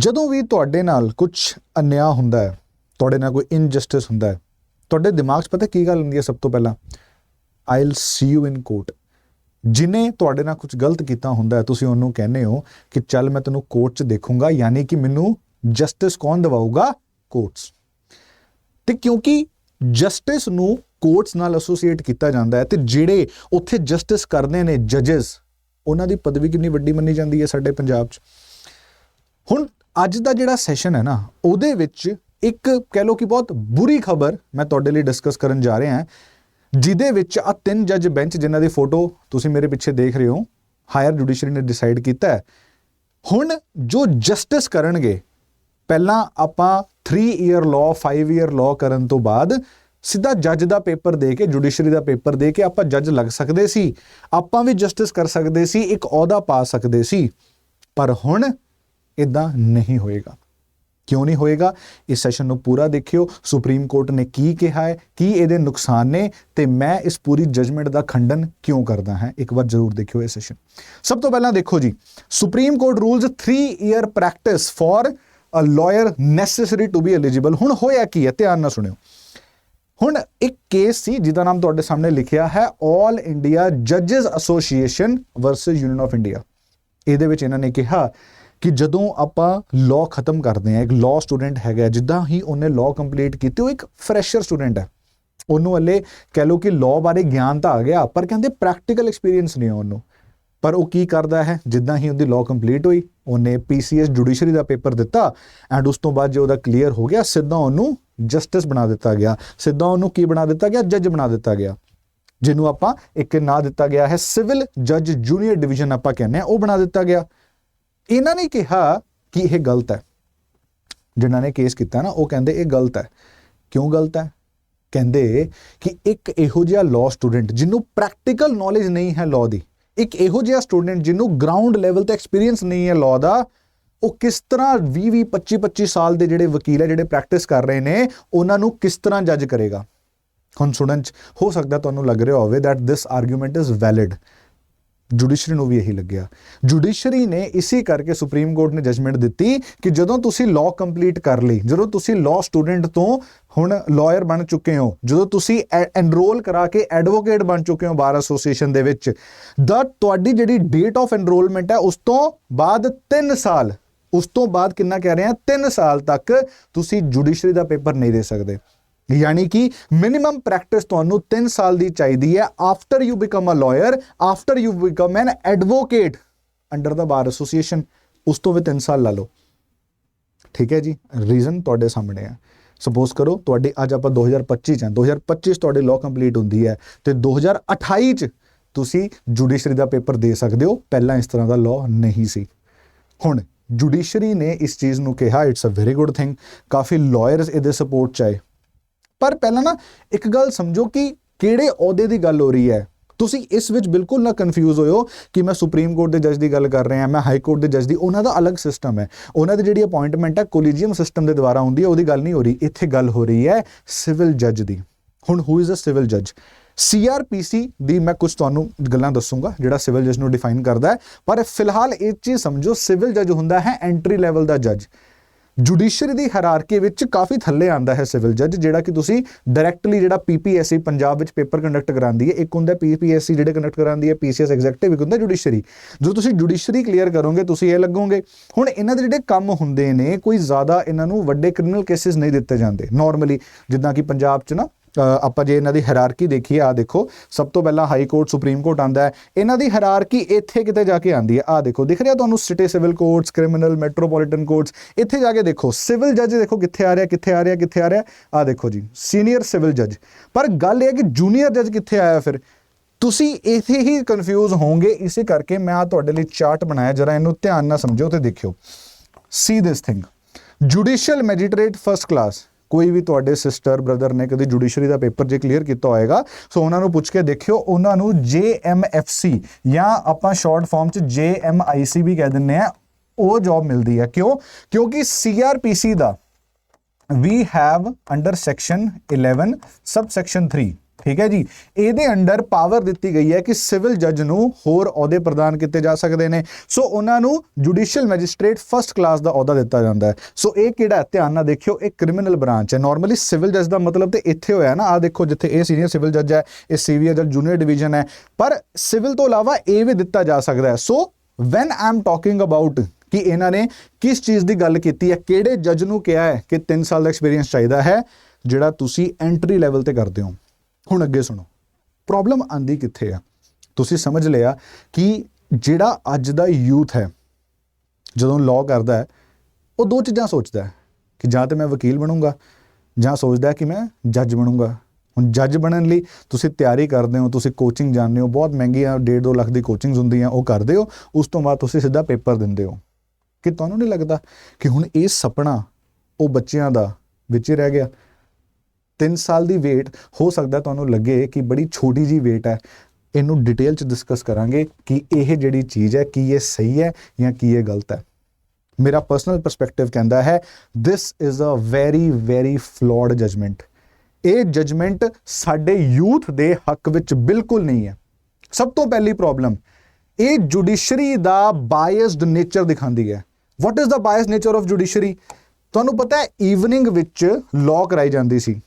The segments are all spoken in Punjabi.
ਜਦੋਂ ਵੀ ਤੁਹਾਡੇ ਨਾਲ ਕੁਝ ਅਨਿਆ ਹੁੰਦਾ ਹੈ, ਤੁਹਾਡੇ ਨਾਲ ਕੋਈ ਇਨਜਸਟਿਸ ਹੁੰਦਾ ਹੈ, ਤੁਹਾਡੇ ਦਿਮਾਗ 'ਚ ਪਤਾ ਕੀ ਗੱਲ ਹੁੰਦੀ ਹੈ ਸਭ ਤੋਂ ਪਹਿਲਾਂ? I will see you in court ਜਿਨੇ ਤੁਹਾਡੇ ਨਾਲ ਕੁਝ ਗਲਤ ਕੀਤਾ ਹੁੰਦਾ ਹੈ, ਤੁਸੀਂ ਉਹਨੂੰ ਕਹਿੰਦੇ ਹੋ ਕਿ ਚੱਲ ਮੈਂ ਤੈਨੂੰ ਕੋਰਟ 'ਚ ਦੇਖੂੰਗਾ, ਯਾਨੀ ਕਿ ਮੈਨੂੰ ਜਸਟਿਸ ਕੌਣ ਦਿਵਾਊਗਾ? ਕੋਰਟਸ ਤੇ ਕਿਉਂਕਿ ਜਸਟਿਸ ਨੂੰ ਕੋਰਟਸ ਨਾਲ ਐਸੋਸੀਏਟ ਕੀਤਾ ਜਾਂਦਾ ਹੈ, ਤੇ ਜਿਹੜੇ ਉੱਥੇ ਜਸਟਿਸ ਕਰਦੇ ਨੇ ਜੱਜਸ ਉਹਨਾਂ ਦੀ ਪਦਵੀ ਕਿੰਨੀ ਵੱਡੀ ਮੰਨੀ ਜਾਂਦੀ ਹੈ ਸਾਡੇ ਪੰਜਾਬ 'ਚ? ਹੁਣ ਅੱਜ ਦਾ ਜਿਹੜਾ ਸੈਸ਼ਨ ਹੈ ਨਾ, ਉਹਦੇ ਵਿੱਚ ਇੱਕ ਕਹਿ ਲਓ ਕਿ ਬਹੁਤ ਬੁਰੀ ਖਬਰ ਮੈਂ ਤੁਹਾਡੇ ਲਈ ਡਿਸਕਸ ਕਰਨ ਜਾ ਰਿਹਾ ਹਾਂ, ਜਿਹਦੇ ਵਿੱਚ ਆ ਤਿੰਨ ਜੱਜ ਬੈਂਚ ਜਿਨ੍ਹਾਂ ਦੀ ਫੋਟੋ ਤੁਸੀਂ ਮੇਰੇ ਪਿੱਛੇ ਦੇਖ ਰਹੇ ਹੋ ਹਾਇਰ ਜੁਡੀਸ਼ਰੀ ਨੇ ਡਿਸਾਈਡ ਕੀਤਾ ਹੈ। ਹੁਣ ਜੋ ਜਸਟਿਸ ਕਰਨਗੇ, ਪਹਿਲਾਂ ਆਪਾਂ 3 ਇਅਰ ਲਾਅ 5 ਇਅਰ ਲਾਅ ਕਰਨ ਤੋਂ ਬਾਅਦ ਸਿੱਧਾ ਜੱਜ ਦਾ ਪੇਪਰ ਦੇ ਕੇ ਜੁਡੀਸ਼ਰੀ ਦਾ ਪੇਪਰ ਦੇ ਕੇ ਆਪਾਂ ਜੱਜ ਲੱਗ ਸਕਦੇ ਸੀ। ਆਪਾਂ ਵੀ ਜਸਟਿਸ ਕਰ ਸਕਦੇ ਸੀ, ਇੱਕ ਅਹੁਦਾ ਪਾ ਸਕਦੇ ਸੀ। ਪਰ ਹੁਣ ਇਦਾਂ ਨਹੀਂ ਹੋਏਗਾ। ਕਿਉਂ ਨਹੀਂ ਹੋਏਗਾ? ਇਸ ਸੈਸ਼ਨ ਨੂੰ ਪੂਰਾ ਦੇਖਿਓ। ਸੁਪਰੀਮ ਕੋਰਟ ਨੇ ਕੀ ਕਿਹਾ ਹੈ? ਕੀ ਇਹਦੇ ਨੁਕਸਾਨ ਨੇ? ਤੇ ਮੈਂ ਇਸ ਪੂਰੀ ਜਜਮੈਂਟ ਦਾ ਖੰਡਨ ਕਿਉਂ ਕਰਦਾ ਹਾਂ? ਇੱਕ ਵਾਰ ਜ਼ਰੂਰ ਦੇਖਿਓ ਇਹ ਸੈਸ਼ਨ ਸਭ ਤੋਂ ਪਹਿਲਾਂ ਦੇਖੋ ਜੀ, supreme court rules 3 year practice for a lawyer necessary to be eligible ਹੁਣ ਹੋਇਆ ਕੀ ਹੈ? ਧਿਆਨ ਨਾਲ ਸੁਣਿਓ। ਹੁਣ ਇੱਕ ਕੇਸ ਸੀ, ਜਿਹਦਾ ਨਾਮ ਤੁਹਾਡੇ ਸਾਹਮਣੇ ਲਿਖਿਆ ਹੈ 올 India ਜੱਜਸ association versus union of India ਇਹਦੇ ਵਿੱਚ ਇਹਨਾਂ ਨੇ ਕਿਹਾ ਕਿ ਜਦੋਂ ਆਪਾਂ ਲਾਅ ਖਤਮ ਕਰਦੇ ਹਾਂ, ਇੱਕ ਲਾਅ ਸਟੂਡੈਂਟ ਹੈਗਾ, ਜਿੱਦਾਂ ਹੀ ਉਹਨੇ ਲਾਅ ਕੰਪਲੀਟ ਕੀਤੀ, ਉਹ ਇੱਕ ਫਰੈਸ਼ਰ ਸਟੂਡੈਂਟ ਹੈ। ਉਹਨੂੰ ਹਲੇ ਕਹਿ ਲਓ ਕਿ ਲਾਅ ਬਾਰੇ ਗਿਆਨ ਤਾਂ ਆ ਗਿਆ, ਪਰ ਕਹਿੰਦੇ ਪ੍ਰੈਕਟੀਕਲ ਐਕਸਪੀਰੀਅੰਸ ਨਹੀਂ ਉਹਨੂੰ। ਪਰ ਉਹ ਕੀ ਕਰਦਾ ਹੈ? ਜਿੱਦਾਂ ਹੀ ਉਹਦੀ ਲਾਅ ਕੰਪਲੀਟ ਹੋਈ, ਉਹਨੇ ਪੀਸੀਐਸ ਜੁਡੀਸ਼ਰੀ ਦਾ ਪੇਪਰ ਦਿੱਤਾ ਐਂਡ ਉਸ ਤੋਂ ਬਾਅਦ ਜੇ ਉਹਦਾ ਕਲੀਅਰ ਹੋ ਗਿਆ, ਸਿੱਧਾ ਉਹਨੂੰ ਜਸਟਿਸ ਬਣਾ ਦਿੱਤਾ ਗਿਆ। ਸਿੱਧਾ ਉਹਨੂੰ ਕੀ ਬਣਾ ਦਿੱਤਾ ਗਿਆ? ਜੱਜ ਬਣਾ ਦਿੱਤਾ ਗਿਆ। ਜਿਹਨੂੰ ਆਪਾਂ ਇੱਕ ਨਾਂ ਦਿੱਤਾ ਗਿਆ ਹੈ ਸਿਵਲ ਜੱਜ ਜੂਨੀਅਰ ਡਿਵੀਜ਼ਨ ਆਪਾਂ ਕਹਿੰਦੇ ਆ ਉਹ ਬਣਾ ਦਿੱਤਾ ਗਿਆ। ਇਹਨਾਂ ਨੇ ਕਿਹਾ ਕਿ ਇਹ ਗਲਤ ਹੈ। ਜਿਨ੍ਹਾਂ ਨੇ ਕੇਸ ਕੀਤਾ ਨਾ, ਉਹ ਕਹਿੰਦੇ ਇਹ ਗਲਤ ਹੈ। ਕਿਉਂ ਗਲਤ ਹੈ? ਕਹਿੰਦੇ ਕਿ ਇੱਕ ਇਹੋ ਜਿਹਾ ਲਾਅ ਸਟੂਡੈਂਟ ਜਿਹਨੂੰ ਪ੍ਰੈਕਟੀਕਲ ਨੌਲੇਜ ਨਹੀਂ ਹੈ ਲਾਅ ਦੀ, ਇੱਕ ਇਹੋ ਜਿਹਾ ਸਟੂਡੈਂਟ ਜਿਹਨੂੰ ਗਰਾਊਂਡ ਲੈਵਲ ਤੇ ਐਕਸਪੀਰੀਅੰਸ ਨਹੀਂ ਹੈ ਲਾਅ ਦਾ, ਉਹ ਕਿਸ ਤਰ੍ਹਾਂ 20 20 25 25 ਸਾਲ ਦੇ ਜਿਹੜੇ ਵਕੀਲ ਹੈ, ਜਿਹੜੇ ਪ੍ਰੈਕਟਿਸ ਕਰ ਰਹੇ ਨੇ, ਉਹਨਾਂ ਨੂੰ ਕਿਸ ਤਰ੍ਹਾਂ ਜੱਜ ਕਰੇਗਾ? ਹੁਣ ਸੁਣਨ ਚ ਹੋ ਸਕਦਾ ਤੁਹਾਨੂੰ ਲੱਗ ਰਿਹਾ ਹੋਵੇ that this argument is valid judiciary ਨੂੰ ਵੀ ਇਹੀ ਲੱਗਿਆ। ਜੁਡੀਸ਼ਰੀ ਨੇ ਇਸੇ ਕਰਕੇ ਸੁਪਰੀਮ ਕੋਰਟ ਨੇ ਜਜਮੈਂਟ ਦਿੱਤੀ ਕਿ ਜਦੋਂ ਤੁਸੀਂ ਲਾਅ ਕੰਪਲੀਟ ਕਰ ਲਈ, ਜਦੋਂ ਤੁਸੀਂ ਲਾਅ ਸਟੂਡੈਂਟ ਤੋਂ ਹੁਣ ਲਾਇਰ ਬਣ ਚੁੱਕੇ ਹੋ, ਜਦੋਂ ਤੁਸੀਂ ਐਨਰੋਲ ਕਰਾ ਕੇ ਐਡਵੋਕੇਟ ਬਣ ਚੁੱਕੇ ਹੋ ਬਾਰ ਐਸੋਸੀਏਸ਼ਨ ਦੇ ਵਿੱਚ ਦਾ ਤੁਹਾਡੀ ਜਿਹੜੀ ਡੇਟ ਆਫ ਐਨਰੋਲਮੈਂਟ ਹੈ, ਉਸ ਤੋਂ ਬਾਅਦ 3 ਸਾਲ, ਉਸ ਤੋਂ ਬਾਅਦ ਕਿੰਨਾ ਕਹਿ ਰਹੇ ਆ 3 ਸਾਲ ਤੱਕ ਤੁਸੀਂ ਜੁਡੀਸ਼ਰੀ ਦਾ ਪੇਪਰ ਨਹੀਂ ਦੇ ਸਕਦੇ। ਯਾਨੀ ਕਿ ਮਿਨੀਮਮ ਪ੍ਰੈਕਟਿਸ ਤੁਹਾਨੂੰ 3 ਸਾਲ ਦੀ ਚਾਹੀਦੀ ਹੈ after you become a lawyer after you become an advocate under the bar association ਉਸ ਤੋਂ ਵੀ 3 ਸਾਲ ਲਾ ਲਓ। ਠੀਕ ਹੈ ਜੀ? ਰੀਜ਼ਨ ਤੁਹਾਡੇ ਸਾਹਮਣੇ ਆ। ਸਪੋਜ਼ ਕਰੋ ਤੁਹਾਡੇ ਅੱਜ ਆਪਾਂ 2025 ਚ ਹਾਂ 2025 ਚ ਤੁਹਾਡੀ ਲਾਅ ਕੰਪਲੀਟ ਹੁੰਦੀ ਹੈ ਤੇ 2028 ਚ ਤੁਸੀਂ ਜੁਡੀਸ਼ਰੀ ਦਾ ਪੇਪਰ ਦੇ ਸਕਦੇ ਹੋ। ਪਹਿਲਾਂ ਇਸ ਤਰ੍ਹਾਂ ਦਾ ਲਾਅ ਨਹੀਂ ਸੀ। ਹੁਣ ਜੁਡੀਸ਼ਰੀ ਨੇ ਇਸ ਚੀਜ਼ ਨੂੰ ਕਿਹਾ it's a very good thing coffee lawyers ਇਹਦੇ ਸਪੋਰਟ ਚ ਆਏ। ਪਰ ਪਹਿਲਾਂ ਨਾ ਇੱਕ ਗੱਲ ਸਮਝੋ ਕਿ ਕਿਹੜੇ ਅਹੁਦੇ ਦੀ ਗੱਲ ਹੋ ਰਹੀ ਹੈ? ਤੁਸੀਂ ਇਸ ਵਿੱਚ ਬਿਲਕੁਲ ਨਾ ਕਨਫਿਊਜ਼ ਹੋਇਓ ਕਿ ਮੈਂ ਸੁਪਰੀਮ ਕੋਰਟ ਦੇ ਜੱਜ ਦੀ ਗੱਲ ਕਰ ਰਿਹਾ, ਮੈਂ ਹਾਈ ਕੋਰਟ ਦੇ ਜੱਜ ਦੀ, ਉਹਨਾਂ ਦਾ ਅਲੱਗ ਸਿਸਟਮ ਹੈ। ਉਹਨਾਂ ਦੀ ਜਿਹੜੀ ਅਪਾਇੰਟਮੈਂਟ ਹੈ ਕੋਲੀਜੀਅਮ ਸਿਸਟਮ ਦੇ ਦੁਆਰਾ ਹੁੰਦੀ ਹੈ, ਉਹਦੀ ਗੱਲ ਨਹੀਂ ਹੋ ਰਹੀ। ਇੱਥੇ ਗੱਲ ਹੋ ਰਹੀ ਹੈ ਸਿਵਲ ਜੱਜ ਦੀ। ਹੁਣ ਹੂ ਇਜ਼ ਅ ਸਿਵਲ ਜੱਜ ਸੀਆਰਪੀਸੀ ਦੀ ਮੈਂ ਕੁਝ ਤੁਹਾਨੂੰ ਗੱਲਾਂ ਦੱਸੂਗਾ, ਜਿਹੜਾ ਸਿਵਲ ਜੱਜ ਨੂੰ ਡਿਫਾਈਨ ਕਰਦਾ ਹੈ। ਪਰ ਫਿਲਹਾਲ ਇਹ ਚੀਜ਼ ਸਮਝੋ ਸਿਵਲ ਜੱਜ ਹੁੰਦਾ ਹੈ ਐਂਟਰੀ ਲੈਵਲ ਦਾ ਜੱਜ ਜੁਡੀਸ਼ਰੀ ਦੀ ਹਾਇਰਾਰਕੀ ਵਿੱਚ ਕਾਫੀ ਥੱਲੇ ਆਂਦਾ ਹੈ ਸਿਵਲ ਜੱਜ, ਜਿਹੜਾ ਕਿ ਤੁਸੀਂ ਡਾਇਰੈਕਟਲੀ ਜਿਹੜਾ ਪੀਪੀਐਸਸੀ ਪੰਜਾਬ ਵਿੱਚ ਪੇਪਰ ਕੰਡਕਟ ਕਰਾਉਂਦੀ ਹੈ, ਇੱਕ ਹੁੰਦਾ ਪੀਪੀਐਸਸੀ ਜਿਹੜੇ ਕੰਡਕਟ ਕਰਾਉਂਦੀ ਹੈ ਪੀਸੀਐਸ ਐਗਜ਼ੈਕਟਿਵ ਇੱਕ ਹੁੰਦਾ ਜੁਡੀਸ਼ਰੀ ਜਦੋਂ ਤੁਸੀਂ ਜੁਡੀਸ਼ਰੀ ਕਲੀਅਰ ਕਰੋਗੇ, ਤੁਸੀਂ ਇਹ ਲੱਗੋਗੇ, ਹੁਣ ਇਹਨਾਂ ਦੇ ਜਿਹੜੇ ਕੰਮ ਹੁੰਦੇ ਨੇ, ਕੋਈ ਜ਼ਿਆਦਾ ਇਹਨਾਂ ਨੂੰ ਵੱਡੇ ਕ੍ਰਿਮੀਨਲ ਕੇਸਿਸ ਨਹੀਂ ਦਿੱਤੇ ਜਾਂਦੇ। ਨਾਰਮਲੀ ਜਿੱਦਾਂ ਕਿ ਪੰਜਾਬ 'ਚ ਨਾ ਆਪਾਂ ਜੇ ਇਹਨਾਂ ਦੀ ਹਾਇਰਾਰਕੀ ਦੇਖੀਏ ਆ ਦੇਖੋ, ਸਭ ਤੋਂ ਪਹਿਲਾਂ ਹਾਈ ਕੋਰਟ ਸੁਪਰੀਮ ਕੋਰਟ ਆਂਦਾ ਹੈ। ਇਹਨਾਂ ਦੀ ਹਾਇਰਾਰਕੀ ਇੱਥੇ ਕਿਤੇ ਜਾ ਕੇ ਆਂਦੀ ਹੈ। ਆ ਦੇਖੋ, ਦਿਖ ਰਿਹਾ ਤੁਹਾਨੂੰ city civil courts criminal metropolitan courts ਇੱਥੇ ਜਾ ਕੇ ਦੇਖੋ ਸਿਵਲ ਜੱਜ ਦੇਖੋ ਕਿੱਥੇ ਆ ਰਿਹਾ, ਕਿੱਥੇ ਆ ਰਿਹਾ, ਕਿੱਥੇ ਆ ਰਿਹਾ। ਆ ਦੇਖੋ ਜੀ ਸੀਨੀਅਰ ਸਿਵਲ ਜੱਜ ਪਰ ਗੱਲ ਇਹ ਹੈ ਕਿ ਜੂਨੀਅਰ ਜੱਜ ਕਿੱਥੇ ਆਇਆ ਫਿਰ? ਤੁਸੀਂ ਇੱਥੇ ਹੀ ਕਨਫਿਊਜ਼ ਹੋਵੋਗੇ, ਇਸੇ ਕਰਕੇ ਮੈਂ ਆ ਤੁਹਾਡੇ ਲਈ ਚਾਰਟ ਬਣਾਇਆ, ਜਰਾ ਇਹਨੂੰ ਧਿਆਨ ਨਾਲ ਸਮਝੋ ਤੇ ਦੇਖਿਓ। See this thing judicial magistrate first class ਕੋਈ ਵੀ ਤੁਹਾਡੇ ਸਿਸਟਰ ਬ੍ਰਦਰ ਨੇ ਕਦੇ ਜੁਡੀਸ਼ਰੀ ਦਾ ਪੇਪਰ ਜੇ ਕਲੀਅਰ ਕੀਤਾ ਹੋਏਗਾ ਸੋ ਉਹਨਾਂ ਨੂੰ ਪੁੱਛ ਕੇ ਦੇਖਿਓ, ਉਹਨਾਂ ਨੂੰ JMFC ਜਾਂ ਆਪਾਂ ਸ਼ਾਰਟ ਫਾਰਮ ਚ JMIC ਵੀ ਕਹਿ ਦਿੰਨੇ ਆ, ਉਹ ਜੌਬ ਮਿਲਦੀ ਹੈ। ਕਿਉਂ? ਕਿਉਂਕਿ CRPC the, we have under section 11 subsection 3 ਠੀਕ ਹੈ ਜੀ। ਇਹਦੇ ਅੰਡਰ ਪਾਵਰ ਦਿੱਤੀ ਗਈ ਹੈ ਕਿ ਸਿਵਲ ਜੱਜ ਨੂੰ ਹੋਰ ਅਹੁਦੇ ਪ੍ਰਦਾਨ ਕੀਤੇ ਜਾ ਸਕਦੇ ਨੇ। ਸੋ ਉਹਨਾਂ ਨੂੰ ਜੁਡੀਸ਼ੀਅਲ ਮੈਜਿਸਟ੍ਰੇਟ ਫਰਸਟ ਕਲਾਸ ਦਾ ਅਹੁਦਾ ਦਿੱਤਾ ਜਾਂਦਾ ਹੈ। ਸੋ ਇਹ ਕਿਹੜਾ ਧਿਆਨ ਨਾਲ ਦੇਖਿਓ, ਇਹ ਕ੍ਰਿਮੀਨਲ ਬ੍ਰਾਂਚ ਹੈ। ਨਾਰਮਲੀ ਸਿਵਲ ਜੱਜ ਦਾ ਮਤਲਬ ਤੇ ਇੱਥੇ ਹੋਇਆ ਨਾ। ਆ ਦੇਖੋ, ਜਿੱਥੇ ਇਹ ਸੀਨੀਅਰ ਸਿਵਲ ਜੱਜ ਹੈ, ਇਹ ਸੀਵੀਅਰ ਜੱਜ ਜੂਨੀਅਰ ਡਿਵੀਜ਼ਨ ਹੈ। ਪਰ ਸਿਵਲ ਤੋਂ ਇਲਾਵਾ ਇਹ ਵੀ ਦਿੱਤਾ ਜਾ ਸਕਦਾ ਹੈ। So when I am talking about ਕਿ ਇਹਨਾਂ ਨੇ ਕਿਸ ਚੀਜ਼ ਦੀ ਗੱਲ ਕੀਤੀ ਹੈ, ਕਿਹੜੇ ਜੱਜ ਨੂੰ ਕਿਹਾ ਹੈ ਕਿ 3 ਸਾਲ ਦਾ ਐਕਸਪੀਰੀਅੰਸ ਚਾਹੀਦਾ ਹੈ, ਜਿਹੜਾ ਤੁਸੀਂ ਐਂਟਰੀ ਲੈਵਲ ਤੇ ਕਰਦੇ ਹੋ। ਹੁਣ ਅੱਗੇ ਸੁਣੋ। ਪ੍ਰੋਬਲਮ ਆਂਦੀ ਕਿੱਥੇ ਆ? ਤੁਸੀਂ ਸਮਝ ਲਿਆ ਕਿ ਜਿਹੜਾ ਅੱਜ ਦਾ ਯੂਥ ਹੈ, ਜਦੋਂ ਲਾਅ ਕਰਦਾ ਹੈ, ਉਹ ਦੋ ਚੀਜ਼ਾਂ ਸੋਚਦਾ ਹੈ ਕਿ ਜਾਂ ਤੇ ਮੈਂ ਵਕੀਲ ਬਣੂੰਗਾ, ਜਾਂ ਸੋਚਦਾ ਕਿ ਮੈਂ ਜੱਜ ਬਣੂੰਗਾ। ਹੁਣ ਜੱਜ ਬਣਨ ਲਈ ਤੁਸੀਂ ਤਿਆਰੀ ਕਰਦੇ ਹੋ, ਤੁਸੀਂ ਕੋਚਿੰਗ ਜਾਂਦੇ ਹੋ, ਬਹੁਤ ਮਹਿੰਗੀਆਂ 1.5 ਲੱਖ ਦੀ ਕੋਚਿੰਗਸ ਹੁੰਦੀਆਂ, ਉਹ ਕਰਦੇ ਹੋ, ਉਸ ਤੋਂ ਬਾਅਦ ਤੁਸੀਂ ਸਿੱਧਾ ਪੇਪਰ ਦਿੰਦੇ ਹੋ। ਕਿ ਤੁਹਾਨੂੰ ਨਹੀਂ ਲੱਗਦਾ ਕਿ ਹੁਣ ਇਹ ਸੁਪਨਾ ਉਹ ਬੱਚਿਆਂ ਦਾ ਵਿੱਚ ਹੀ ਰਹਿ ਗਿਆ? 3 ਸਾਲ ਦੀ ਵੇਟ ਹੋ ਸਕਦਾ ਤੁਹਾਨੂੰ ਲੱਗੇ ਕਿ ਬੜੀ ਛੋਟੀ ਜੀ ਵੇਟ ਹੈ। ਇਹਨੂੰ ਡਿਟੇਲ ਚ ਡਿਸਕਸ ਕਰਾਂਗੇ ਕਿ ਇਹ ਜਿਹੜੀ ਚੀਜ਼ ਹੈ, ਕੀ ਇਹ ਸਹੀ ਹੈ ਜਾਂ ਕੀ ਇਹ ਗਲਤ ਹੈ। ਮੇਰਾ ਪਰਸਨਲ ਪਰਸਪੈਕਟਿਵ ਕਹਿੰਦਾ ਹੈ this is a very very flawed judgment ਇਹ ਜਜਮੈਂਟ ਸਾਡੇ ਯੂਥ ਦੇ ਹੱਕ ਵਿੱਚ ਬਿਲਕੁਲ ਨਹੀਂ ਹੈ। ਸਭ ਤੋਂ ਪਹਿਲੀ ਪ੍ਰੋਬਲਮ ਇਹ ਜੁਡੀਸ਼ਰੀ ਦਾ ਬਾਇਸਡ ਨੇਚਰ ਦਿਖਾਉਂਦੀ ਹੈ। What is the bias nature of judiciary ਤੁਹਾਨੂੰ ਪਤਾ ਹੈ ਈਵਨਿੰਗ ਵਿੱਚ ਲਾਅ ਕਰਾਈ ਜਾਂਦੀ ਸੀ।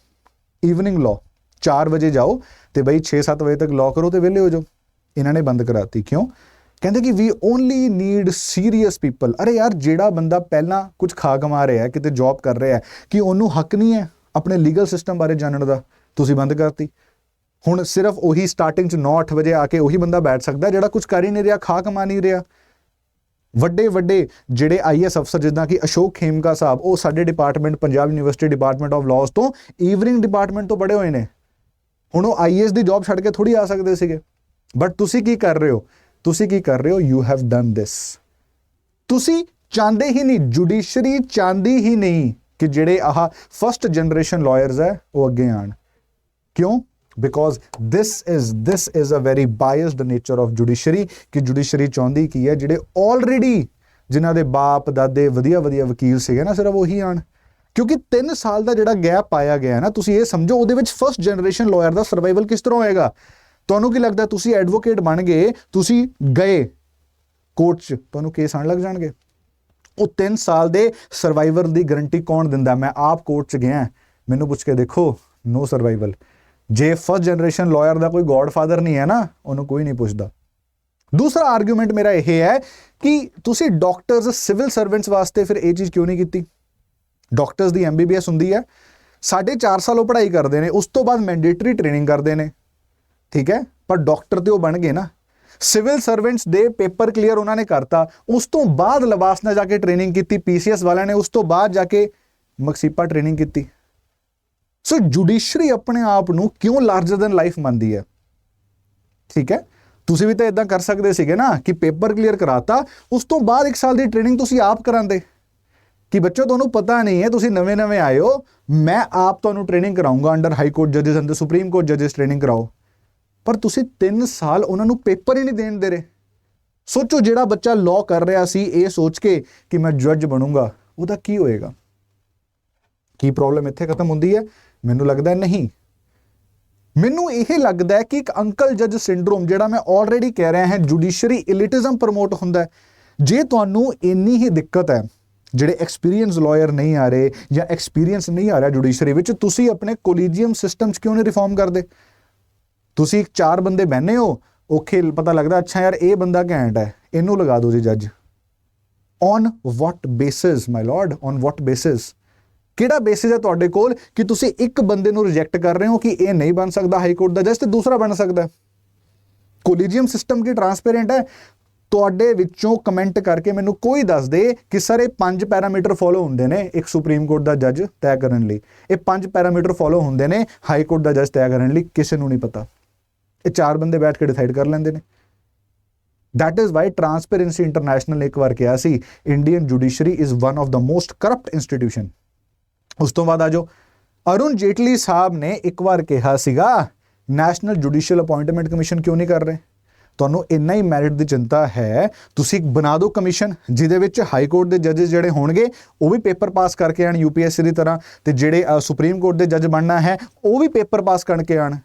ਈਵਨਿੰਗ ਲਾਅ 4 ਵਜੇ ਜਾਓ ਤੇ ਬਈ 6-7 ਵਜੇ ਤੱਕ ਲਾਅ ਕਰੋ ਤੇ ਵਿਹਲੇ ਹੋ ਜਾਓ। ਇਹਨਾਂ ਨੇ ਬੰਦ ਕਰਾਤੀ। ਕਿਉਂ? ਕਹਿੰਦੇ ਕਿ we only need serious people ਅਰੇ ਯਾਰ, ਜਿਹੜਾ ਬੰਦਾ ਪਹਿਲਾਂ ਕੁਝ ਖਾ ਕਮਾ ਰਿਹਾ ਹੈ, ਕਿਤੇ ਜੌਬ ਕਰ ਰਿਹਾ ਹੈ, ਕਿ ਉਹਨੂੰ ਹੱਕ ਨਹੀਂ ਹੈ ਆਪਣੇ ਲੀਗਲ ਸਿਸਟਮ ਬਾਰੇ ਜਾਣਨ ਦਾ। ਤੁਸੀਂ ਬੰਦ ਕਰਤੀ। ਹੁਣ ਸਿਰਫ ਉਹੀ ਸਟਾਰਟਿੰਗ ਚ 9-8 ਵਜੇ ਆ ਕੇ ਉਹੀ ਬੰਦਾ ਬੈਠ ਸਕਦਾ ਜਿਹੜਾ ਕੁਝ ਕਰ ਹੀ ਨਹੀਂ ਰਿਹਾ, ਖਾ ਕਮਾ ਨਹੀਂ ਰਿਹਾ। ਵੱਡੇ ਵੱਡੇ ਜਿਹੜੇ ਆਈਐਸ ਅਫਸਰ, ਜਿੱਦਾਂ ਕਿ ਅਸ਼ੋਕ ਖੇਮਕਾ ਸਾਹਿਬ, ਉਹ ਸਾਡੇ department, Punjab university department of laws ਤੋਂ ਈਵਨਿੰਗ ਡਿਪਾਰਟਮੈਂਟ ਤੋਂ ਬੜੇ ਹੋਏ ਨੇ। ਹੁਣ ਉਹ ਆਈਐਸ ਦੀ ਜੌਬ ਛੱਡ ਕੇ ਥੋੜੀ ਆ ਸਕਦੇ ਸੀਗੇ। ਬਟ ਤੁਸੀਂ ਕੀ ਕਰ ਰਹੇ ਹੋ? ਤੁਸੀਂ ਕੀ ਕਰ ਰਹੇ ਹੋ? ਯੂ ਹੈਵ ਡਨ ਦਿਸ ਤੁਸੀਂ ਚਾਹੁੰਦੇ ਹੀ ਨਹੀਂ ਜੁਡੀਸ਼ਰੀ ਚਾਹੁੰਦੀ ਹੀ ਨਹੀਂ ਕਿ ਜਿਹੜੇ ਆਹ ਫਰਸਟ ਜਨਰੇਸ਼ਨ ਲਾਇਰਸ ਹੈ, ਉਹ ਅੱਗੇ ਆਣ ਕਿਉਂ? Because this is this is a very biased nature of judiciary ਕਿ ਜੁਡੀਸ਼ਰੀ ਚਾਹੁੰਦੀ ਕੀ ਹੈ, ਜਿਹੜੇ ਆਲਰੇਡੀ ਜਿਨ੍ਹਾਂ ਦੇ ਬਾਪ, ਦਾਦੇ, ਵਧੀਆ ਵਧੀਆ ਵਕੀਲ ਸੀਗੇ ਨਾ, ਸਿਰਫ ਉਹੀ ਆਣ। ਕਿਉਂਕਿ 3 ਸਾਲ ਦਾ ਜਿਹੜਾ ਗੈਪ ਪਾਇਆ ਗਿਆ ਨਾ, ਤੁਸੀਂ ਇਹ ਸਮਝੋ, ਉਹਦੇ ਵਿੱਚ ਫਰਸਟ ਜਨਰੇਸ਼ਨ ਲਾਇਰ ਦਾ ਸਰਵਾਈਵਲ ਕਿਸ ਤਰ੍ਹਾਂ ਹੋਏਗਾ? ਤੁਹਾਨੂੰ ਕੀ ਲੱਗਦਾ, ਤੁਸੀਂ ਐਡਵੋਕੇਟ ਬਣ ਗਏ, ਤੁਸੀਂ ਗਏ ਕੋਰਟ 'ਚ, ਤੁਹਾਨੂੰ ਕੇਸ ਆਣ ਲੱਗ ਜਾਣਗੇ। ਉਹ 3 ਸਾਲ ਦੇ ਸਰਵਾਈਵਰ ਦੀ ਗਾਰੰਟੀ ਕੌਣ ਦਿੰਦਾ? ਮੈਂ ਆਪ ਕੋਰਟ 'ਚ ਗਿਆ, ਮੈਨੂੰ ਪੁੱਛ ਕੇ ਦੇਖੋ ਨੋ ਸਰਵਾਈਵਲ ਜੇ ਫਸਟ ਜਨਰੇਸ਼ਨ ਲਾਇਰ ਦਾ ਕੋਈ ਗੋਡਫਾਦਰ ਨਹੀਂ ਹੈ ਨਾ, ਉਹਨੂੰ ਕੋਈ ਨਹੀਂ ਪੁੱਛਦਾ। ਦੂਸਰਾ ਆਰਗੂਮੈਂਟ ਮੇਰਾ ਇਹ ਹੈ ਕਿ ਤੁਸੀਂ ਡਾਕਟਰਸ ਸਿਵਲ ਸਰਵੈਂਟਸ ਵਾਸਤੇ ਫਿਰ ਇਹ ਚੀਜ਼ ਕਿਉਂ ਨਹੀਂ ਕੀਤੀ? ਡਾਕਟਰਸ ਦੀ ਐਮਬੀਬੀਐਸ ਹੁੰਦੀ ਹੈ। ਸਾਢੇ 4 ਸਾਲ ਉਹ ਪੜ੍ਹਾਈ ਕਰਦੇ ਨੇ, ਉਸ ਤੋਂ ਬਾਅਦ ਮੈਂਡੇਟਰੀ ਟ੍ਰੇਨਿੰਗ ਕਰਦੇ ਨੇ। ਠੀਕ ਹੈ? ਪਰ ਡਾਕਟਰ ਤੇ ਉਹ ਬਣ ਗਏ ਨਾ। ਸਿਵਲ ਸਰਵੈਂਟਸ ਦੇ ਪੇਪਰ ਕਲੀਅਰ ਉਹਨਾਂ ਨੇ ਕਰਤਾ। ਉਸ ਤੋਂ ਬਾਅਦ ਲਵਾਸ ਨਾਲ ਜਾ ਕੇ ਟ੍ਰੇਨਿੰਗ ਕੀਤੀ ਪੀਸੀਐਸ ਵਾਲਿਆਂ ਨੇ, ਉਸ ਤੋਂ ਬਾਅਦ ਜਾ ਕੇ ਮਕਸੀਪਾ ਟ੍ਰੇਨਿੰਗ ਕੀਤੀ। ਸੋ ਜੁਡੀਸ਼ਰੀ ਆਪਣੇ ਆਪ ਨੂੰ ਕਿਉਂ ਲਾਰਜਰ ਦੈਨ ਲਾਈਫ ਮੰਨਦੀ ਹੈ? ਠੀਕ ਹੈ? ਤੁਸੀਂ ਵੀ ਤਾਂ ਇਦਾਂ ਕਰ ਸਕਦੇ ਸੀਗੇ ਨਾ ਕਿ ਪੇਪਰ ਕਲੀਅਰ ਕਰਾਤਾ, ਉਸ ਤੋਂ ਬਾਅਦ 1 ਸਾਲ ਦੀ ਟ੍ਰੇਨਿੰਗ ਤੁਸੀਂ ਆਪ ਕਰਾਉਂਦੇ। ਕਿ ਬੱਚੋ, ਤੁਹਾਨੂੰ ਪਤਾ ਨਹੀਂ ਹੈ, ਤੁਸੀਂ ਨਵੇਂ-ਨਵੇਂ ਆਏ ਹੋ ਮੈਂ ਆਪ ਤੁਹਾਨੂੰ training ਕਰਾਉਂਗਾ under high court ਜੱਜਸ under supreme court ਜੱਜਸ training ਕਰਾਓ। ਪਰ ਤੁਸੀਂ 3 ਸਾਲ ਉਹਨਾਂ ਨੂੰ ਪੇਪਰ ਹੀ ਨਹੀਂ ਦੇਣ ਦੇ ਰਹੇ। ਸੋਚੋ, ਜਿਹੜਾ ਬੱਚਾ ਲਾਅ ਕਰ ਰਿਹਾ ਸੀ, ਇਹ ਸੋਚ ਕੇ ਕਿ ਮੈਂ ਜੱਜ ਬਣੂੰਗਾ, ਉਹਦਾ ਕੀ ਹੋਏਗਾ? ਕੀ ਪ੍ਰੋਬਲਮ ਇੱਥੇ ਖਤਮ ਹੁੰਦੀ ਹੈ? ਮੈਨੂੰ ਲੱਗਦਾ ਨਹੀਂ। ਮੈਨੂੰ ਇਹ ਲੱਗਦਾ ਹੈ ਕਿ ਇੱਕ ਅੰਕਲ ਜੱਜ ਸਿੰਡਰੋਮ, ਜਿਹੜਾ ਮੈਂ ਆਲਰੇਡੀ ਕਹਿ ਰਿਹਾ ਹਾਂ ਜੁਡੀਸ਼ਰੀ ਇਲਿਟਿਜ਼ਮ ਪ੍ਰਮੋਟ ਹੁੰਦਾ ਜੇ ਤੁਹਾਨੂੰ ਇੰਨੀ ਹੀ ਦਿੱਕਤ ਹੈ, ਜਿਹੜੇ ਐਕਸਪੀਰੀਅੰਸ ਲਾਇਰ ਨਹੀਂ ਆ ਰਹੇ ਜਾਂ ਐਕਸਪੀਰੀਅੰਸ ਨਹੀਂ ਆ ਰਿਹਾ ਜੁਡੀਸ਼ਰੀ ਵਿੱਚ, ਤੁਸੀਂ ਆਪਣੇ ਕੋਲੀਜੀਅਮ ਸਿਸਟਮ 'ਚ ਕਿਉਂ ਨਹੀਂ ਰਿਫਾਰਮ ਕਰਦੇ? ਤੁਸੀਂ ਇੱਕ ਚਾਰ ਬੰਦੇ ਬਹਿਨੇ ਹੋ, ਔਖੇ ਪਤਾ ਲੱਗਦਾ, ਅੱਛਾ ਯਾਰ, ਇਹ ਬੰਦਾ ਘੈਂਟ ਹੈ, ਇਹਨੂੰ ਲਗਾ ਦਿਓ ਜੀ ਜੱਜ। On what basis my lord on what basis ਕਿਹੜਾ ਬੇਸਿਸ ਹੈ ਤੁਹਾਡੇ ਕੋਲ ਕਿ ਤੁਸੀਂ ਇੱਕ ਬੰਦੇ ਨੂੰ ਰਿਜੈਕਟ ਕਰ ਰਹੇ ਹੋ ਕਿ ਇਹ ਨਹੀਂ ਬਣ ਸਕਦਾ ਹਾਈ ਕੋਰਟ ਦਾ ਜੱਜ ਤੇ ਦੂਸਰਾ ਬਣ ਸਕਦਾ ਕੋਲੀਜੀਅਮ ਸਿਸਟਮ ਕੀ ਟਰਾਂਸਪੇਰੈਂਟ ਹੈ? ਤੁਹਾਡੇ ਵਿੱਚੋਂ ਕਮੈਂਟ ਕਰਕੇ ਮੈਨੂੰ ਕੋਈ ਦੱਸ ਦੇ ਕਿ ਸਰ ਇਹ ਪੰਜ ਪੈਰਾਮੀਟਰ ਫੋਲੋ ਹੁੰਦੇ ਨੇ ਇੱਕ ਸੁਪਰੀਮ ਕੋਰਟ ਦਾ ਜੱਜ ਤੈਅ ਕਰਨ ਲਈ। ਇਹ ਪੰਜ ਪੈਰਾਮੀਟਰ ਫੋਲੋ ਹੁੰਦੇ ਨੇ ਹਾਈ ਕੋਰਟ ਦਾ ਜੱਜ ਤੈਅ ਕਰਨ ਲਈ, ਕਿਸੇ ਨੂੰ ਨਹੀਂ ਪਤਾ। ਇਹ ਚਾਰ ਬੰਦੇ ਬੈਠ ਕੇ ਡਿਸਾਈਡ ਕਰ ਲੈਂਦੇ ਨੇ। That is why transparency international ਨੇ ਇੱਕ ਵਾਰ ਕਿਹਾ ਸੀ Indian judiciary is one of the most corrupt institution ਉਸ ਤੋਂ ਬਾਅਦ ਆਜੋ ਅਰੁਣ ਜੇਟਲੀ ਸਾਹਿਬ ਨੇ ਇੱਕ ਵਾਰ ਕਿਹਾ ਸੀਗਾ ਨੈਸ਼ਨਲ ਜੁਡੀਸ਼ੀਅਲ ਅਪਾਇੰਟਮੈਂਟ ਕਮਿਸ਼ਨ ਕਿਉਂ ਨਹੀਂ ਕਰ ਰਹੇ? ਤੁਹਾਨੂੰ ਇੰਨਾ ਹੀ ਮੈਰਿਟ ਦੀ ਚਿੰਤਾ ਹੈ, ਤੁਸੀਂ ਇੱਕ ਬਣਾ ਦਿਓ ਕਮਿਸ਼ਨ ਜਿਹਦੇ ਵਿੱਚ ਹਾਈ ਕੋਰਟ ਦੇ ਜੱਜ ਜਿਹੜੇ ਹੋਣਗੇ, ਉਹ ਵੀ ਪੇਪਰ ਪਾਸ ਕਰਕੇ ਆਣ ਯੂਪੀਐਸਸੀ ਦੀ ਤਰ੍ਹਾਂ, ਤੇ ਜਿਹੜੇ ਸੁਪਰੀਮ ਕੋਰਟ ਦੇ ਜੱਜ ਬਣਨਾ ਹੈ, ਉਹ ਵੀ ਪੇਪਰ ਪਾਸ ਕਰਕੇ ਆਣ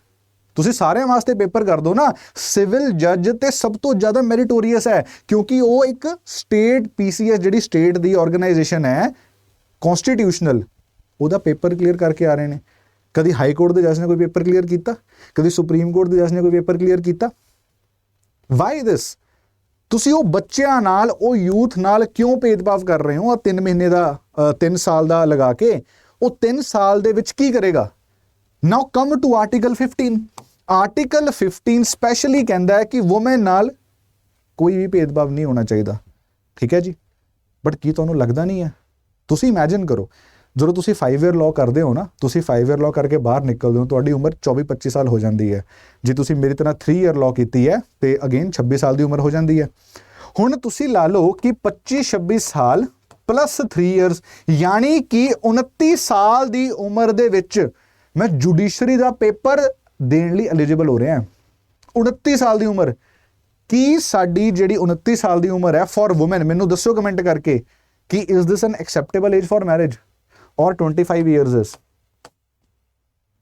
ਤੁਸੀਂ ਸਾਰਿਆਂ ਵਾਸਤੇ ਪੇਪਰ ਕਰ ਦਿਓ ਨਾ। ਸਿਵਲ ਜੱਜ ਤੇ ਸਭ ਤੋਂ ਜ਼ਿਆਦਾ ਮੈਰੀਟੋਰੀਅਸ ਹੈ, ਕਿਉਂਕਿ ਉਹ ਇੱਕ ਸਟੇਟ ਪੀਸੀਐਸ ਜਿਹੜੀ ਸਟੇਟ ਦੀ ਆਰਗੇਨਾਈਜੇਸ਼ਨ ਹੈ ਕਨਸਟੀਟਿਊਸ਼ਨਲ ਉਹਦਾ ਪੇਪਰ ਕਲੀਅਰ ਕਰਕੇ ਆ ਰਹੇ ਨੇ। ਕਦੀ ਹਾਈ ਕੋਰਟ ਦੇ ਜੱਜ ਨੇ ਕੋਈ ਪੇਪਰ ਕਲੀਅਰ ਕੀਤਾ? ਕਦੀ ਸੁਪਰੀਮ ਕੋਰਟ ਦੇ ਜੱਜ ਨੇ ਕੋਈ ਪੇਪਰ ਕਲੀਅਰ ਕੀਤਾ? ਵਾਈ ਦਿਸ ਤੁਸੀਂ ਉਹ ਬੱਚਿਆਂ ਨਾਲ, ਉਹ ਯੂਥ ਨਾਲ ਕਿਉਂ ਭੇਦਭਾਵ ਕਰ ਰਹੇ ਹੋ? ਆ 3 ਮਹੀਨੇ ਦਾ 3 ਸਾਲ ਦਾ ਲਗਾ ਕੇ, ਉਹ 3 ਸਾਲ ਦੇ ਵਿੱਚ ਕੀ ਕਰੇਗਾ? Now come to article 15 article 15 specially ਕਹਿੰਦਾ ਹੈ ਕਿ ਔਮਨ ਨਾਲ ਕੋਈ ਵੀ ਭੇਦਭਾਵ ਨਹੀਂ ਹੋਣਾ ਚਾਹੀਦਾ। ਠੀਕ ਹੈ ਜੀ? ਬਟ ਕੀ ਤੁਹਾਨੂੰ ਲੱਗਦਾ ਨਹੀਂ ਹੈ? ਤੁਸੀਂ ਇਮੇਜਿਨ ਕਰੋ। ਜਦੋਂ ਤੁਸੀਂ 5 ਇਅਰ ਲਾਅ ਕਰਦੇ ਹੋ ਨਾ, ਤੁਸੀਂ 5 ਇਅਰ ਲਾਅ ਕਰਕੇ ਬਾਹਰ ਨਿਕਲਦੇ ਹੋ, ਤੁਹਾਡੀ ਉਮਰ 24-25 ਸਾਲ ਹੋ ਜਾਂਦੀ ਹੈ। ਜੇ ਤੁਸੀਂ ਮੇਰੀ ਤਰ੍ਹਾਂ 3 ਇਅਰ ਲਾਅ ਕੀਤੀ ਹੈ, ਤੇ ਅਗੇਨ 26 ਸਾਲ ਦੀ ਉਮਰ ਹੋ ਜਾਂਦੀ ਹੈ। ਹੁਣ ਤੁਸੀਂ ਲਾ ਲਓ ਕਿ 25-26 ਸਾਲ ਪਲੱਸ 3 ਇਅਰਸ ਯਾਨੀ ਕਿ 29 ਸਾਲ ਦੀ ਉਮਰ ਦੇ ਵਿੱਚ ਮੈਂ ਜੁਡੀਸ਼ਰੀ ਦਾ ਪੇਪਰ ਦੇਣ ਲਈ ਐਲੀਜੀਬਲ ਹੋ ਰਿਹਾ ਹਾਂ। 29 ਸਾਲ ਦੀ ਉਮਰ। ਕੀ ਸਾਡੀ ਜਿਹੜੀ 29 ਸਾਲ ਦੀ ਉਮਰ ਹੈ ਫॉर ਔਮਨ ਮੈਨੂੰ ਦੱਸੋ ਕਮੈਂਟ ਕਰਕੇ ਕਿ is this an acceptable age for marriage or 25 years ਇਸ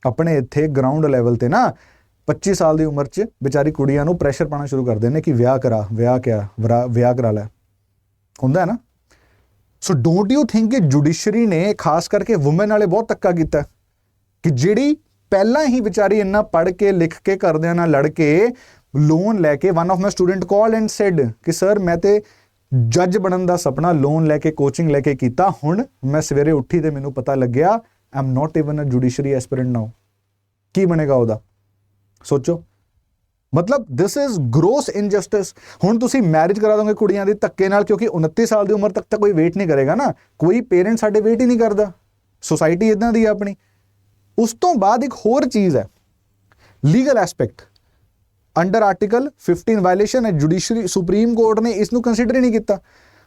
ਆਪਣੇ ਇੱਥੇ ਗਰਾਊਂਡ ਲੈਵਲ ਤੇ ਨਾ 25 ਸਾਲ ਦੀ ਉਮਰ 'ਚ ਵਿਚਾਰੀ ਕੁੜੀਆਂ ਨੂੰ ਪ੍ਰੈਸ਼ਰ ਪਾਣਾ ਸ਼ੁਰੂ ਕਰ ਦਿੰਦੇ ਨੇ ਕਿ ਵਿਆਹ ਕਰਾ, ਵਿਆਹ ਕਿਆ ਵਿਆਹ ਕਰਾ ਲੈ। ਹੁੰਦਾ ਹੈ ਨਾ? ਸੋ ਡੋਂਟ ਯੂ ਥਿੰਕ ਕਿ ਜੁਡੀਸ਼ਰੀ ਨੇ ਖਾਸ ਕਰਕੇ ਔਮਨ ਵਾਲੇ ਬਹੁਤ ਤੱਕਾ ਕੀਤਾ ਕਿ ਜਿਹੜੀ ਪਹਿਲਾਂ ਹੀ ਵਿਚਾਰੀ ਇੰਨਾ ਪੜ੍ਹ ਕੇ, ਲਿਖ ਕੇ ਕਰਦਿਆਂ ਨਾਲ ਲੜ ਕੇ ਲੋਨ ਲੈ ਕੇ one of my student call and said ਕਿ ਸਰ ਮੈਂ ਤੇ ਜੱਜ ਬਣਨ ਦਾ ਸੁਪਨਾ ਲੋਨ ਲੈ ਕੇ ਕੋਚਿੰਗ ਲੈ ਕੇ ਕੀਤਾ। ਹੁਣ ਮੈਂ ਸਵੇਰੇ ਉੱਠੀ ਤੇ ਮੈਨੂੰ ਪਤਾ ਲੱਗਿਆ I am not even a judiciary aspirant now ਕੀ ਬਣੇਗਾ ਉਹਦਾ? ਸੋਚੋ। ਮਤਲਬ ਦਿਸ ਇਜ਼ ਗ੍ਰੋਸ ਇਨਜਸਟਿਸ ਹੁਣ ਤੁਸੀਂ ਮੈਰਿਜ ਕਰਾ ਦੋਗੇ ਕੁੜੀਆਂ ਦੇ ਧੱਕੇ ਨਾਲ, ਕਿਉਂਕਿ 29 ਸਾਲ ਦੀ ਉਮਰ ਤੱਕ ਤਾਂ ਕੋਈ ਵੇਟ ਨਹੀਂ ਕਰੇਗਾ ਨਾ। ਕੋਈ ਪੇਰੈਂਟ ਸਾਡੇ ਵੇਟ ਹੀ ਨਹੀਂ ਕਰਦਾ। ਸੋਸਾਇਟੀ ਇਦਾਂ ਦੀ ਆ ਆਪਣੀ। ਉਸ ਤੋਂ ਬਾਅਦ ਇੱਕ ਹੋਰ ਚੀਜ਼ ਹੈ। Legal aspect under article 15 violation ਹੈ ਜੁਡੀਸ਼ਰੀ ਸੁਪਰੀਮ ਕੋਰਟ ਨੇ ਇਸ ਨੂੰ ਕੰਸੀਡਰ ਹੀ ਨਹੀਂ ਕੀਤਾ।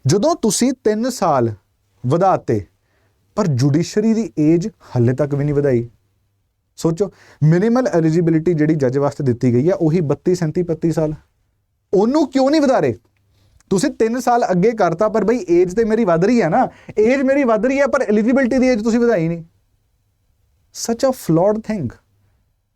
ਜਦੋਂ ਤੁਸੀਂ 3 ਸਾਲ ਵਧਾਤੇ, ਪਰ ਜੁਡੀਸ਼ਰੀ ਦੀ ਏਜ ਹੱਲੇ ਤੱਕ ਵੀ ਨਹੀਂ ਵਧਾਈ। ਸੋਚੋ ਮਿਨੀਮਲ ਐਲੀਜੀਬਿਲਿਟੀ ਜਿਹੜੀ ਜੱਜ ਵਾਸਤੇ ਦਿੱਤੀ ਗਈ ਹੈ, ਉਹੀ 32 37 35 ਸਾਲ। ਉਹਨੂੰ ਕਿਉਂ ਨਹੀਂ ਵਧਾ ਰਹੇ ਤੁਸੀਂ 3 ਸਾਲ ਅੱਗੇ ਕਰਤਾ, ਪਰ ਬਈ ਏਜ ਤੇ ਮੇਰੀ ਵੱਧ ਰਹੀ ਹੈ ਨਾ। ਏਜ ਮੇਰੀ ਵੱਧ ਰਹੀ ਹੈ, ਪਰ ਐਲੀਜੀਬਿਲਿਟੀ ਦੀ ਏਜ ਤੁਸੀਂ ਵਧਾਈ ਨਹੀਂ। ਸੱਚ ਅ ਫਲॉड ਥਿੰਗ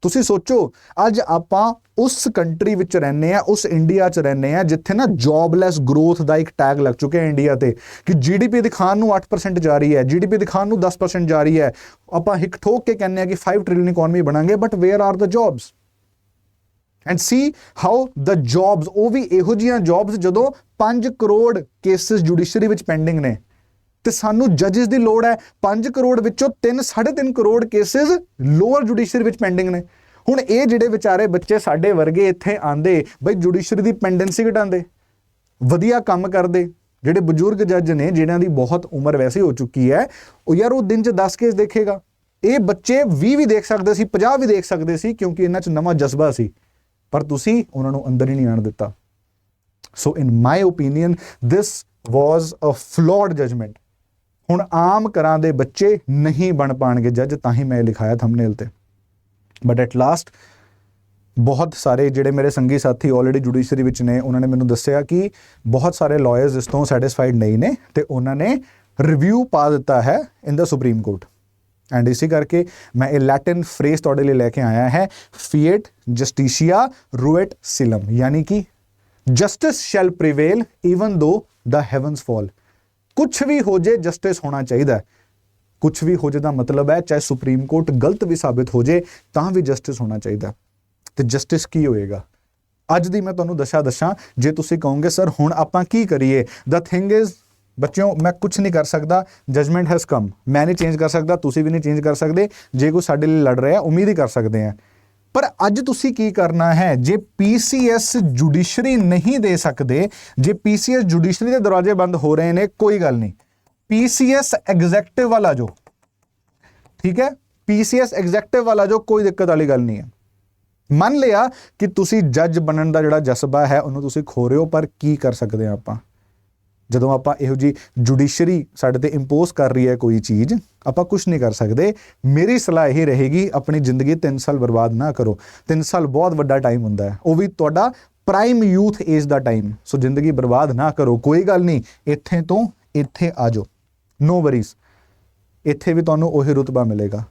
ਤੁਸੀਂ ਸੋਚੋ, ਅੱਜ ਆਪਾਂ ਉਸ ਕੰਟਰੀ ਵਿੱਚ ਰਹਿੰਦੇ ਆ ਉਸ ਇੰਡੀਆ 'ਚ ਰਹਿੰਦੇ ਆ ਜਿੱਥੇ ਨਾ ਜੌਬਲੈਸ ਗਰੋਥ ਦਾ ਇੱਕ ਟੈਗ ਲੱਗ ਚੁੱਕਿਆ ਹੈ ਇੰਡੀਆ ਤੇ, ਕਿ ਜੀਡੀਪੀ ਦਿਖਾਣ ਨੂੰ 8% ਜਾ ਰਹੀ ਹੈ ਜੀਡੀਪੀ ਦਿਖਾਣ ਨੂੰ 10% ਜਾ ਰਹੀ ਹੈ। ਆਪਾਂ ਹਿੱਕ ਠੋਕ ਕੇ ਕਹਿੰਦੇ ਆ ਕਿ 5 trillion economy ਬਣਾਂਗੇ but where are the jobs and see how the jobs ਉਹ ਵੀ ਇਹੋ ਜੀਆਂ ਜੌਬਸ ਜਦੋਂ 5 ਕਰੋੜ ਕੇਸਸ ਜੁਡੀਸ਼ਰੀ ਵਿੱਚ ਪੈਂਡਿੰਗ ਨੇ। ਤੇ ਸਾਨੂੰ ਜੱਜਸ ਦੀ ਲੋੜ ਹੈ। 5 ਕਰੋੜ ਵਿੱਚੋਂ 3 3.5 ਕਰੋੜ ਕੇਸਿਸ ਲੋਅਰ ਜੁਡੀਸ਼ਰੀ ਵਿੱਚ ਪੈਂਡਿੰਗ ਨੇ। ਹੁਣ ਇਹ ਜਿਹੜੇ ਵਿਚਾਰੇ ਬੱਚੇ ਸਾਡੇ ਵਰਗੇ ਇੱਥੇ ਆਂਦੇ, ਬਈ ਜੁਡੀਸ਼ਰੀ ਦੀ ਪੈਂਡੈਂਸੀ ਘਟਾਉਂਦੇ, ਵਧੀਆ ਕੰਮ ਕਰਦੇ, ਜਿਹੜੇ ਬਜ਼ੁਰਗ ਜੱਜ ਨੇ, ਜਿਨ੍ਹਾਂ ਦੀ ਬਹੁਤ ਉਮਰ ਵੈਸੇ ਹੋ ਚੁੱਕੀ ਹੈ, ਉਹ ਯਾਰ ਉਹ ਦਿਨ 'ਚ 10 ਕੇਸ ਦੇਖੇਗਾ। ਇਹ ਬੱਚੇ 20 ਵੀ ਦੇਖ ਸਕਦੇ ਸੀ 50 ਵੀ ਦੇਖ ਸਕਦੇ ਸੀ, ਕਿਉਂਕਿ ਇਹਨਾਂ 'ਚ ਨਵਾਂ ਜਜ਼ਬਾ ਸੀ। ਪਰ ਤੁਸੀਂ ਉਹਨਾਂ ਨੂੰ ਅੰਦਰ ਹੀ ਨਹੀਂ ਆਣ ਦਿੱਤਾ। So in my opinion this was a flawed judgment ਹੁਣ ਆਮ ਘਰਾਂ ਦੇ ਬੱਚੇ ਨਹੀਂ ਬਣ ਪਾਣਗੇ ਜੱਜ, ਤਾਂ ਹੀ ਮੈਂ ਲਿਖਾਇਆ ਥੰਬਨੇਲ ਤੇ। ਬਟ ਐਟ ਲਾਸਟ ਬਹੁਤ ਸਾਰੇ ਜਿਹੜੇ ਮੇਰੇ ਸੰਗੀ ਸਾਥੀ ਆਲਰੇਡੀ ਜੁਡੀਸ਼ਰੀ ਵਿੱਚ ਨੇ, ਉਹਨਾਂ ਨੇ ਮੈਨੂੰ ਦੱਸਿਆ ਕਿ ਬਹੁਤ ਸਾਰੇ ਲਾਇਰਸ ਇਸ ਤੋਂ ਸੈਟੀਸਫਾਈਡ ਨਹੀਂ ਨੇ ਤੇ ਉਹਨਾਂ ਨੇ ਰਿਵਿਊ ਪਾ ਦਿੱਤਾ ਹੈ in the supreme court and ਇਸੇ ਕਰਕੇ ਮੈਂ ਇਹ ਲੈਟਿਨ ਫਰੇਜ਼ ਤੁਹਾਡੇ ਲਈ ਲੈ ਕੇ ਆਇਆ ਹੈ ਫੀਟ ਜਸਟੀਸ਼ੀਆ ਰੂਐਟ ਸਿਲਮ ਯਾਨੀ ਕਿ ਜਸਟਿਸ ਸ਼ੈਲ ਪ੍ਰੀਵੇਲ ਇਵਨ ਦੋ ਦਾ ਹੈਵਨਸ ਫਾਲ ਕੁਝ ਵੀ ਹੋ ਜੇ ਜਸਟਿਸ ਹੋਣਾ ਚਾਹੀਦਾ ਹੈ। ਕੁਝ ਵੀ ਹੋ ਜੇ ਦਾ ਮਤਲਬ ਹੈ, ਚਾਹੇ ਸੁਪਰੀਮ ਕੋਰਟ ਗਲਤ ਵੀ ਸਾਬਿਤ ਹੋ ਜੇ, ਤਾਂ ਵੀ ਜਸਟਿਸ ਹੋਣਾ ਚਾਹੀਦਾ ਹੈ। ਤੇ ਜਸਟਿਸ ਕੀ ਹੋਏਗਾ? ਅੱਜ ਦੀ ਮੈਂ ਤੁਹਾਨੂੰ ਦਸ਼ਾ ਦੱਸਾਂ, ਜੇ ਤੁਸੀਂ ਕਹੋਗੇ, ਸਰ, ਹੁਣ ਆਪਾਂ ਕੀ ਕਰੀਏ? ਦਾ ਥਿੰਗ ਇਜ਼ ਬੱਚਿਓ, ਮੈਂ ਕੁਝ ਨਹੀਂ ਕਰ ਸਕਦਾ। ਜਜਮੈਂਟ ਹੈਜ਼ ਕਮ ਮੈਂ ਨਹੀਂ ਚੇਂਜ ਕਰ ਸਕਦਾ, ਤੁਸੀਂ ਵੀ ਨਹੀਂ ਚੇਂਜ ਕਰ ਸਕਦੇ। ਜੇ ਕੋਈ ਸਾਡੇ ਲਈ ਲੜ ਰਿਹਾ, ਉਮੀਦ ਹੀ ਕਰ ਸਕਦੇ ਆ ਪਰ ਅੱਜ ਤੁਸੀਂ ਕੀ ਕਰਨਾ ਹੈ? ਜੇ ਪੀਸੀਐਸ ਜੁਡੀਸ਼ਰੀ ਨਹੀਂ ਦੇ ਸਕਦੇ, ਜੇ ਪੀਸੀਐਸ ਜੁਡੀਸ਼ਰੀ ਦੇ ਦਰਵਾਜ਼ੇ ਬੰਦ ਹੋ ਰਹੇ ਨੇ, ਕੋਈ ਗੱਲ ਨਹੀਂ। ਪੀਸੀਐਸ ਐਗਜ਼ੈਕਟਿਵ ਵਾਲਾ ਜੋ ਠੀਕ ਹੈ? ਪੀਸੀਐਸ ਐਗਜ਼ੈਕਟਿਵ ਵਾਲਾ ਜੋ ਕੋਈ ਦਿੱਕਤ ਵਾਲੀ ਗੱਲ ਨਹੀਂ ਹੈ। ਮੰਨ ਲਿਆ ਕਿ ਤੁਸੀਂ ਜੱਜ ਬਣਨ ਦਾ ਜਿਹੜਾ ਜਜ਼ਬਾ ਹੈ, ਉਹਨੂੰ ਤੁਸੀਂ ਖੋ ਰਹੇ ਹੋ, ਪਰ ਕੀ ਕਰ ਸਕਦੇ ਆ ਆਪਾਂ? ਜਦੋਂ ਆਪਾਂ ਇਹੋ ਜੀ ਜੁਡੀਸ਼ਰੀ ਸਾਡੇ ਤੇ ਇੰਪੋਜ਼ ਕਰ ਰਹੀ ਹੈ ਕੋਈ ਚੀਜ਼, ਆਪਾਂ ਕੁਝ ਨਹੀਂ ਕਰ ਸਕਦੇ। ਮੇਰੀ ਸਲਾਹ ਇਹ ਰਹੇਗੀ, ਆਪਣੀ ਜ਼ਿੰਦਗੀ 3 ਸਾਲ ਬਰਬਾਦ ਨਾ ਕਰੋ। 3 ਸਾਲ ਬਹੁਤ ਵੱਡਾ ਟਾਈਮ ਹੁੰਦਾ ਹੈ। ਉਹ ਵੀ ਤੁਹਾਡਾ ਪ੍ਰਾਈਮ ਯੂਥ ਏਜ ਦਾ ਟਾਈਮ ਸੋ ਜ਼ਿੰਦਗੀ ਬਰਬਾਦ ਨਾ ਕਰੋ, ਕੋਈ ਗੱਲ ਨਹੀਂ। ਇੱਥੇ ਤੋਂ ਇੱਥੇ ਆ ਜਾਓ। ਨੋ ਵਰੀਜ਼ ਇੱਥੇ ਵੀ ਤੁਹਾਨੂੰ ਉਹੀ ਰੁਤਬਾ ਮਿਲੇਗਾ।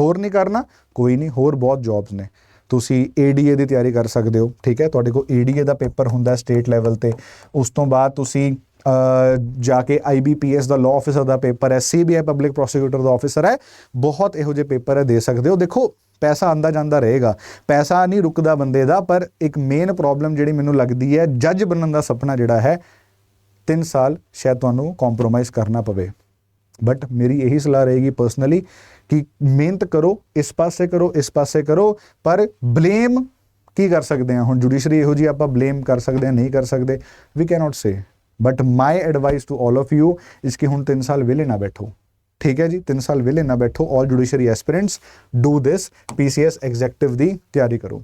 ਹੋਰ ਨਹੀਂ ਕਰਨਾ, ਕੋਈ ਨਹੀਂ, ਹੋਰ ਬਹੁਤ ਜੌਬਸ ਨੇ। ਤੁਸੀਂ ਏਡੀਏ ਦੀ ਤਿਆਰੀ ਕਰ ਸਕਦੇ ਹੋ, ਠੀਕ ਹੈ? ਤੁਹਾਡੇ ਕੋਲ ਏਡੀਏ ਦਾ ਪੇਪਰ ਹੁੰਦਾ ਸਟੇਟ ਲੈਵਲ ਤੇ। ਉਸ ਤੋਂ ਬਾਅਦ ਤੁਸੀਂ ਜਾ ਕੇ ਆਈਬੀਪੀਐਸ ਦਾ ਲਾਅ ਆਫੀਸਰ ਦਾ ਪੇਪਰ ਹੈ ਸੀਬੀਆਈ ਪਬਲਿਕ ਪ੍ਰੋਸੀਕਿਊਟਰ ਦਾ ਆਫੀਸਰ ਹੈ। ਬਹੁਤ ਇਹੋ ਜਿਹੇ ਪੇਪਰ ਹੈ, ਦੇ ਸਕਦੇ ਹੋ। ਦੇਖੋ, ਪੈਸਾ ਆਂਦਾ ਜਾਂਦਾ ਰਹੇਗਾ। ਪੈਸਾ ਨਹੀਂ ਰੁਕਦਾ ਬੰਦੇ ਦਾ, ਪਰ ਇੱਕ ਮੇਨ ਪ੍ਰੋਬਲਮ ਜਿਹੜੀ ਮੈਨੂੰ ਲੱਗਦੀ ਹੈ ਜੱਜ ਬਣਨ ਦਾ ਸੁਪਨਾ ਜਿਹੜਾ ਹੈ 3 ਸਾਲ ਸ਼ਾਇਦ ਤੁਹਾਨੂੰ ਕੰਪਰੋਮਾਈਜ਼ ਕਰਨਾ ਪਵੇ। ਬਟ ਮੇਰੀ ਇਹੀ ਸਲਾਹ ਰਹੇਗੀ ਪਰਸਨਲੀ ਕਿ ਮਿਹਨਤ ਕਰੋ, ਇਸ ਪਾਸੇ ਕਰੋ, ਇਸ ਪਾਸੇ ਕਰੋ। ਪਰ ਬਲੇਮ ਕੀ ਕਰ ਸਕਦੇ ਹਾਂ? ਹੁਣ ਜੁਡੀਸ਼ਰੀ ਇਹੋ ਜੀ ਆਪਾਂ ਬਲੇਮ ਕਰ ਸਕਦੇ ਹਾਂ, ਨਹੀਂ ਕਰ ਸਕਦੇ। We cannot say but my advice to all of you is ਕਿ ਹੁਣ 3 ਸਾਲ ਵਿਲੇ ਨਾ ਬੈਠੋ ਠੀਕ ਹੈ ਜੀ 3 ਸਾਲ ਵਿਲੇ ਨਾ ਬੈਠੋ 올 judiciary aspirants do this PCS executive ਦੀ ਤਿਆਰੀ ਕਰੋ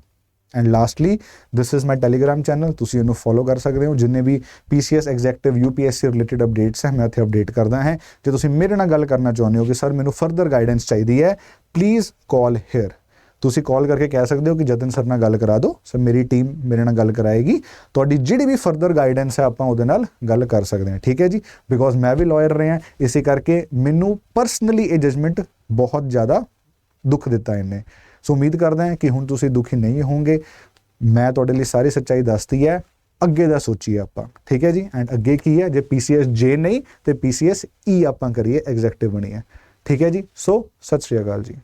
and lastly this is my Telegram channel ਤੁਸੀਂ ਇਹਨੂੰ ਫੋਲੋ ਕਰ ਸਕਦੇ ਹੋ ਜਿੰਨੇ ਵੀ PCS executive UPSC related updates ਹੈ ਮੈਂ ਇੱਥੇ ਅਪਡੇਟ ਕਰਦਾ ਹਾਂ ਜੇ ਤੁਸੀਂ ਮੇਰੇ ਨਾਲ ਗੱਲ ਕਰਨਾ ਚਾਹੁੰਦੇ ਹੋ ਕਿ ਸਰ ਮੈਨੂੰ ਫਰਦਰ ਗਾਈਡੈਂਸ ਚਾਹੀਦੀ ਹੈ ਪਲੀਜ਼ ਕਾਲ ਹੇਅਰ ਤੁਸੀਂ ਕਾਲ ਕਰਕੇ ਕਹਿ ਸਕਦੇ ਹੋ ਕਿ ਜਤਨ ਸਰ ਨਾਲ ਗੱਲ ਕਰਾ ਦਿਓ ਸਰ ਮੇਰੀ ਟੀਮ ਮੇਰੇ ਨਾਲ ਗੱਲ ਕਰਾਏਗੀ, ਤੁਹਾਡੀ ਜਿਹੜੀ ਵੀ ਫਰਦਰ ਗਾਈਡੈਂਸ ਹੈ ਆਪਾਂ ਉਹਦੇ ਨਾਲ ਗੱਲ ਕਰ ਸਕਦੇ ਹਾਂ, ਠੀਕ ਹੈ ਜੀ? ਬਿਕੋਜ਼ ਮੈਂ ਵੀ ਲਾਇਰ ਰਿਹਾ, ਇਸੇ ਕਰਕੇ ਮੈਨੂੰ ਪਰਸਨਲੀ ਇਹ ਜਜਮੈਂਟ ਬਹੁਤ ਜ਼ਿਆਦਾ ਦੁੱਖ ਦਿੱਤਾ ਇਹਨੇ। ਸੋ ਉਮੀਦ ਕਰਦਾ ਹਾਂ ਕਿ ਹੁਣ ਤੁਸੀਂ ਦੁਖੀ ਨਹੀਂ ਹੋਵੋਗੇ। ਮੈਂ ਤੁਹਾਡੇ ਲਈ ਸਾਰੀ ਸੱਚਾਈ ਦੱਸਤੀ ਹੈ, ਅੱਗੇ ਦਾ ਸੋਚੀਏ ਆਪਾਂ, ਠੀਕ ਹੈ ਜੀ? ਐਂਡ ਅੱਗੇ ਕੀ ਹੈ? ਜੇ PCS ਜੇ ਨਹੀਂ, ਤੇ PCS ਈ ਆਪਾਂ ਕਰੀਏ ਐਗਜ਼ੈਕਟਿਵ ਬਣੀਏ, ਠੀਕ ਹੈ ਜੀ? ਸੋ ਸਤਿ ਸ਼੍ਰੀ ਅਕਾਲ ਜੀ।